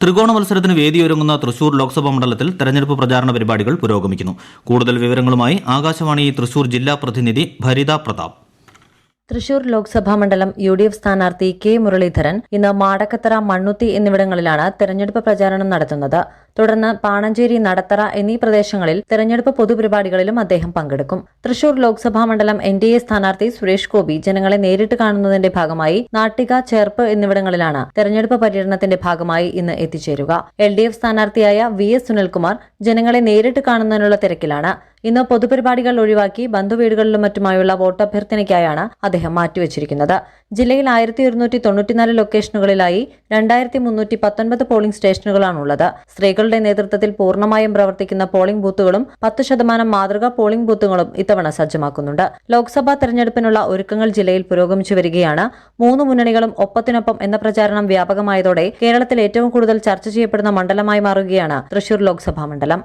ത്രികോണ മത്സരത്തിന് വേദിയൊരുങ്ങുന്ന തൃശൂർ ലോക്സഭാ മണ്ഡലത്തിൽ തെരഞ്ഞെടുപ്പ് പ്രചാരണ പരിപാടികൾ പുരോഗമിക്കുന്നു. കൂടുതൽ വിവരങ്ങളുമായി ആകാശവാണി തൃശൂർ ജില്ലാ പ്രതിനിധി ഭരിത പ്രതാപ്. തൃശൂർ ലോക്സഭാ മണ്ഡലം യു ഡി എഫ് സ്ഥാനാർത്ഥി കെ മുരളീധരൻ ഇന്ന് മാടക്കത്തറ മണ്ണുത്തി എന്നിവിടങ്ങളിലാണ് തെരഞ്ഞെടുപ്പ് പ്രചാരണം നടത്തുന്നത്. തുടർന്ന് പാണഞ്ചേരി നടത്തറ എന്നീ പ്രദേശങ്ങളിൽ തെരഞ്ഞെടുപ്പ് പൊതുപരിപാടികളിലും അദ്ദേഹം പങ്കെടുക്കും. തൃശൂർ ലോക്സഭാ മണ്ഡലം എൻ ഡി എ സ്ഥാനാർത്ഥി സുരേഷ് ഗോപി ജനങ്ങളെ നേരിട്ട് കാണുന്നതിന്റെ ഭാഗമായി നാട്ടിക ചേർപ്പ് എന്നിവിടങ്ങളിലാണ് തെരഞ്ഞെടുപ്പ് പര്യടനത്തിന്റെ ഭാഗമായി ഇന്ന് എത്തിച്ചേരുക. എൽ ഡി എഫ് സ്ഥാനാർത്ഥിയായ വി എസ് സുനിൽകുമാർ ജനങ്ങളെ നേരിട്ട് കാണുന്നതിനുള്ള തിരക്കിലാണ്. ഇന്ന് പൊതുപരിപാടികൾ ഒഴിവാക്കി ബന്ധുവീടുകളിലും മറ്റുമായുള്ള വോട്ടഭ്യർത്ഥനയ്ക്കായാണ് അദ്ദേഹം മാറ്റിവച്ചിരിക്കുന്നത്. ജില്ലയിൽ ആയിരത്തി ഒരുന്നൂറ്റി തൊണ്ണൂറ്റിനാല് ലൊക്കേഷനുകളിലായി രണ്ടായിരത്തി മുന്നൂറ്റി പത്തൊൻപത് പോളിംഗ് സ്റ്റേഷനുകളാണുള്ളത് സ്ത്രീകളുടെ നേതൃത്വത്തിൽ പൂർണമായും പ്രവർത്തിക്കുന്ന പോളിംഗ് ബൂത്തുകളും പത്ത് ശതമാനം മാതൃകാ പോളിംഗ് ബൂത്തുകളും ഇത്തവണ സജ്ജമാക്കുന്നുണ്ട്. ലോക്സഭാ തെരഞ്ഞെടുപ്പിനുള്ള ഒരുക്കങ്ങൾ ജില്ലയിൽ പുരോഗമിച്ചു വരികയാണ്. മൂന്ന് മുന്നണികളും ഒപ്പത്തിനൊപ്പം എന്ന പ്രചാരണം വ്യാപകമായതോടെ കേരളത്തിൽ ഏറ്റവും കൂടുതൽ ചർച്ച ചെയ്യപ്പെടുന്ന മണ്ഡലമായി മാറുകയാണ് തൃശൂർ ലോക്സഭാ മണ്ഡലം.